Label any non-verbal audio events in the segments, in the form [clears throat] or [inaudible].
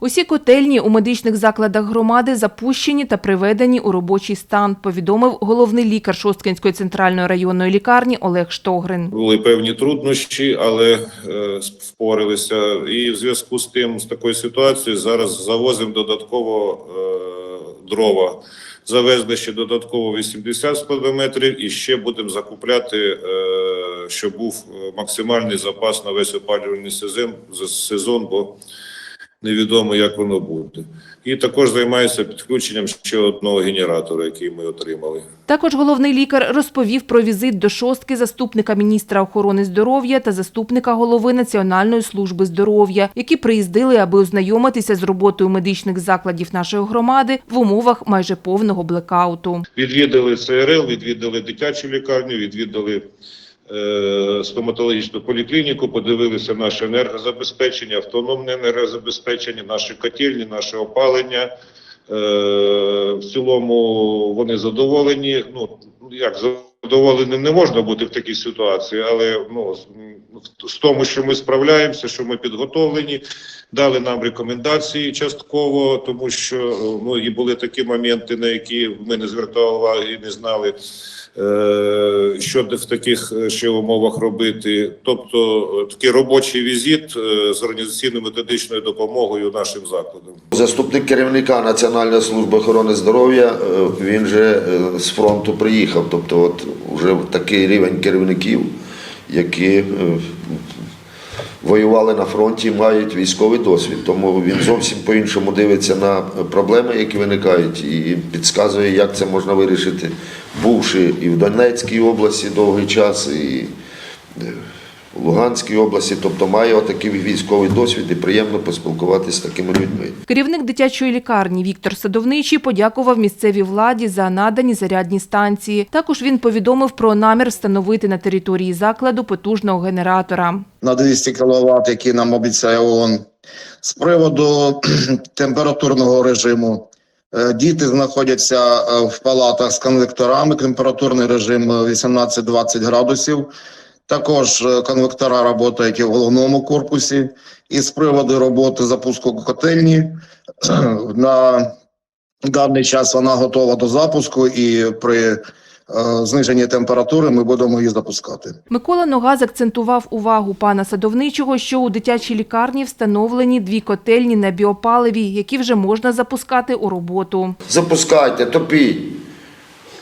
Усі котельні у медичних закладах громади запущені та приведені у робочий стан, повідомив головний лікар Шосткинської центральної районної лікарні Олег Штогрин. Були певні труднощі, але е, впоралися. І в зв'язку з тим, з такою ситуацією, зараз завозимо додатково е, дрова. Завезли ще додатково 80 складометрів і ще будемо закупляти, е, щоб був максимальний запас на весь опалювальний сезон, сезон бо невідомо, як воно буде. І також займається підключенням ще одного генератора, який ми отримали. Також головний лікар розповів про візит до шостки заступника міністра охорони здоров'я та заступника голови Національної служби здоров'я, які приїздили, аби ознайомитися з роботою медичних закладів нашої громади в умовах майже повного блекауту. Відвідали ЦРЛ, відвідали дитячу лікарню, відвідали стоматологічну поліклініку, подивилися наше енергозабезпечення, автономне енергозабезпечення, наші котельні, наше опалення. Е, в цілому вони задоволені. Ну як задоволеним не можна бути в такій ситуації, але ну з тому, що ми справляємося, що ми підготовлені, дали нам рекомендації частково, тому що ну і були такі моменти, на які ми не звертали уваги і не знали. Е, Що в таких е, ще умовах робити, тобто е, такий робочий візит з організаційно-методичною допомогою нашим закладам. Заступник керівника Національної служби охорони здоров'я, він же з фронту приїхав. Тобто, от вже такий рівень керівників, які воювали на фронті, мають військовий досвід. Тому він зовсім по-іншому дивиться на проблеми, які виникають, і підказує, як це можна вирішити, бувши і в Донецькій області довгий час, і е, в Луганській області, тобто має отакий військовий досвід і приємно поспілкуватися з такими людьми. Керівник дитячої лікарні Віктор Садовничий подякував місцевій владі за надані зарядні станції. Також він повідомив про намір встановити на території закладу потужного генератора. на 200 кВт, які нам обіцяє ООН. З приводу [clears throat] температурного режиму. Е, Діти знаходяться е, в палатах з конвекторами. Температурний режим е, 18-20 градусів. Також е, конвектора працюють і в головному корпусі. І з приводу роботи запуску котельні [clears throat] на даний час вона готова до запуску, і при е, зниженні температури ми будемо її запускати. Микола Нога закцентував увагу пана Садовничого, що у дитячій лікарні встановлені дві котельні на біопаливі, які вже можна запускати у роботу. Запускайте, топіть.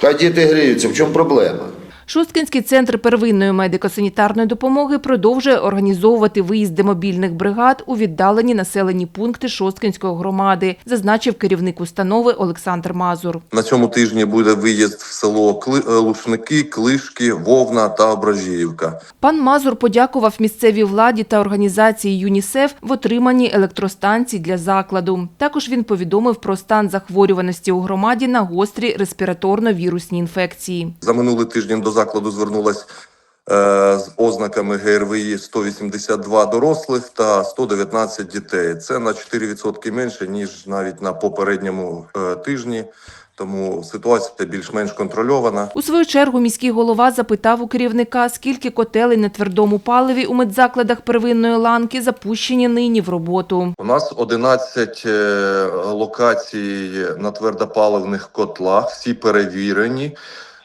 Хай діти гріються, в чому проблема? Шосткинський центр первинної медико-санітарної допомоги продовжує організовувати виїзди мобільних бригад у віддалені населені пункти Шосткинської громади, зазначив керівник установи Олександр Мазур. На цьому тижні буде виїзд в село е, Лушники, Клишки, Вовна та Ображіївка. Пан Мазур подякував місцевій владі та організації ЮНІСЕФ в отриманні електростанцій для закладу. Також він повідомив про стан захворюваності у громаді на гострі респіраторно-вірусні інфекції. За минулий тиждень до закладу звернулось е, з ознаками ГРВІ 182 дорослих та 119 дітей. Це на 4% менше ніж навіть на попередньому е, тижні. Тому ситуація більш-менш контрольована. У свою чергу міський голова запитав у керівника, скільки котелень на твердому паливі у медзакладах первинної ланки запущені нині в роботу. У нас 11 е, локацій на твердопаливних котлах, всі перевірені.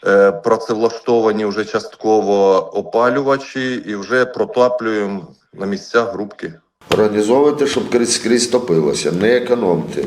Е, Працевлаштовані вже частково опалювачі і вже протаплюємо на місцях грубки. Організовувати, щоб скрізь, топилося, не економте.